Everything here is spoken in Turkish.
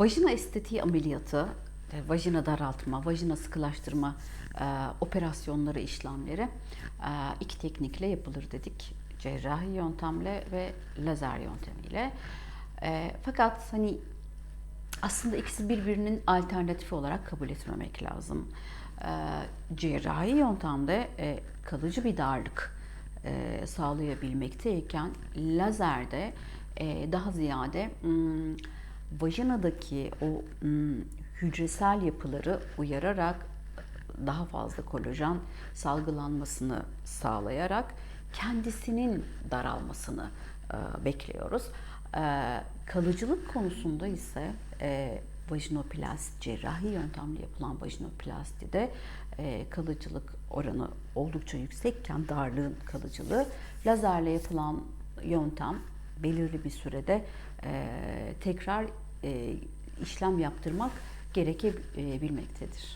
Vajina estetiği ameliyatı, e, vajina daraltma, vajina sıkılaştırma e, operasyonları, işlemleri e, iki teknikle yapılır dedik. Cerrahi yöntemle ve lazer yöntemiyle. E, fakat hani aslında ikisi birbirinin alternatifi olarak kabul etmemek lazım. E, cerrahi yöntemde e, kalıcı bir darlık e, sağlayabilmekteyken lazerde e, daha ziyade hmm, vajinadaki o hücresel yapıları uyararak daha fazla kolajen salgılanmasını sağlayarak kendisinin daralmasını bekliyoruz. Kalıcılık konusunda ise vajinoplasti, cerrahi yöntemle yapılan vajinoplastide e, kalıcılık oranı oldukça yüksekken darlığın kalıcılığı lazerle yapılan yöntem belirli bir sürede e, tekrar e, işlem yaptırmak gerekebilmektedir.